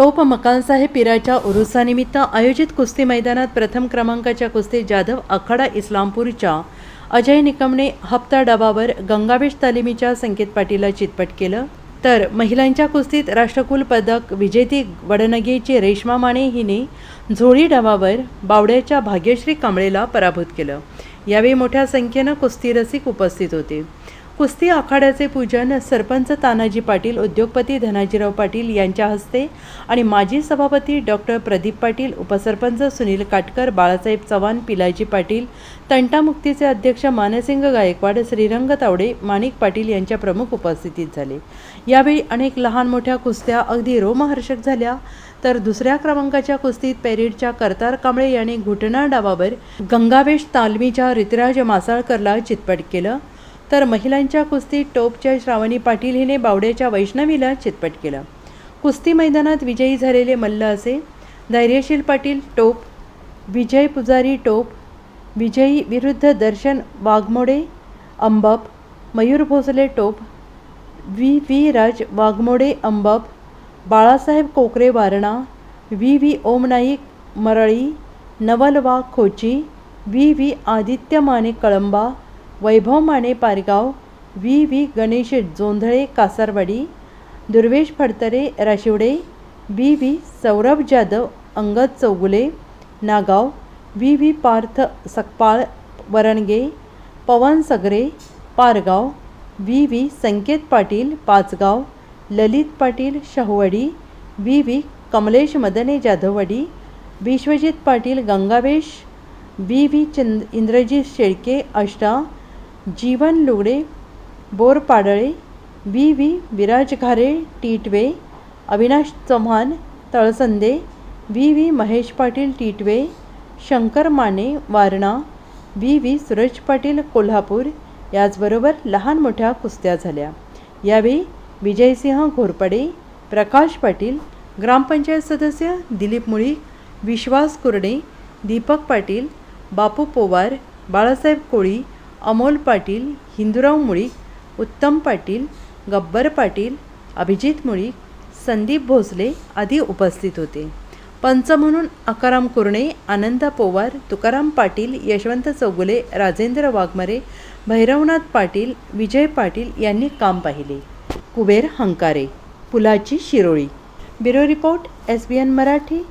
टोप मकानसाहेब पिराच्या उरुसानिमित्त आयोजित कुस्ती मैदानात प्रथम क्रमांकाच्या कुस्तीत जाधव आखाडा इस्लामपूरच्या अजय निकमने हप्ता डबावर गंगावेश तालिमीच्या संकेत पाटीलला चितपट केलं. तर महिलांच्या कुस्तीत राष्ट्रकुल पदक विजेती वडनगेची रेश्मा माने हिने झोळी डबावर बावड्याच्या भाग्यश्री कांबळेला पराभूत केलं. यावेळी मोठ्या संख्येनं कुस्ती रसिक उपस्थित होते. कुस्ती आखाड्याचे पूजन सरपंच तानाजी पाटील उद्योगपती धनाजीराव पाटील यांच्या हस्ते आणि माजी सभापती डॉक्टर प्रदीप पाटील उपसरपंच सुनील काटकर बाळासाहेब चव्हाण पिलाजी पाटील तंटामुक्तीचे अध्यक्ष मानसिंग गायकवाड श्रीरंग तावडे माणिक पाटील यांच्या प्रमुख उपस्थितीत झाले. यावेळी अनेक लहान मोठ्या कुस्त्या अगदी रोमहर्षक झाल्या. तर दुसऱ्या क्रमांकाच्या कुस्तीत पेरीडच्या करतार कांबळे यांनी घुटना डावावर गंगावेश तालमीच्या ऋतराज मासाळकरला चितपट केलं. तर महिलांच्या कुस्तीत टोपच्या श्रावणी पाटील हिने बावड्याच्या वैष्णवीला चितपट केलं. कुस्ती मैदानात विजयी झालेले मल्ल असे. धैर्यशील पाटील टोप. विजय पुजारी टोप. विजयी विरुद्ध दर्शन Waghmode Ambap. Mayur Bhosale Top. V. V. Raj Waghmode Ambap. Balasaheb Kokare Warana. V. V. Om Naik Marali. Naval Wagh Khochi. V. V. Aditya Mane Kalamba. Vaibhav Mane Pargaon V. V. Ganesh Jondhale Kasarwadi Durvesh Phadtare Rashivade B V. Saurabh Jadhav Angad Chougule Nagaon V. V. Parth Sakpal Varange Pawan Sagare Pargaon V. V. Sanket Patil Pachgaon Lalit Patil Shahuwadi V. V. Kamlesh Madane Jadhavwadi Vishwajit Patil Gangavesh B V. Chand Indrajit Shelke Ashta Jeevan Lugade Borpadale V. V. विराजघारे टीटवे Avinash Chavan Talsande V. V. Mahesh Patil टीटवे Shankar Mane Warana V. V. Suraj Patil Kolhapur याचबरोबर लहान मोठ्या कुस्त्या झाल्या. यावेळी विजयसिंह घोरपडे प्रकाश पाटील ग्रामपंचायत सदस्य दिलीप मुळीक विश्वास कुर्डे दीपक पाटील बापू पोवार बाळासाहेब कोळी अमोल पाटील हिंदुराव मुळीक उत्तम पाटील गब्बर पाटील अभिजित मुळीक संदीप भोसले आदी उपस्थित होते. पंच म्हणून अकाराम कुर्णे आनंदा पोवार तुकाराम पाटील यशवंत चौगुले राजेंद्र वाघमारे भैरवनाथ पाटील विजय पाटील यांनी काम पाहिले. Kuber Hankare Pulachi Shiroli. Bureau report S B N Marathi.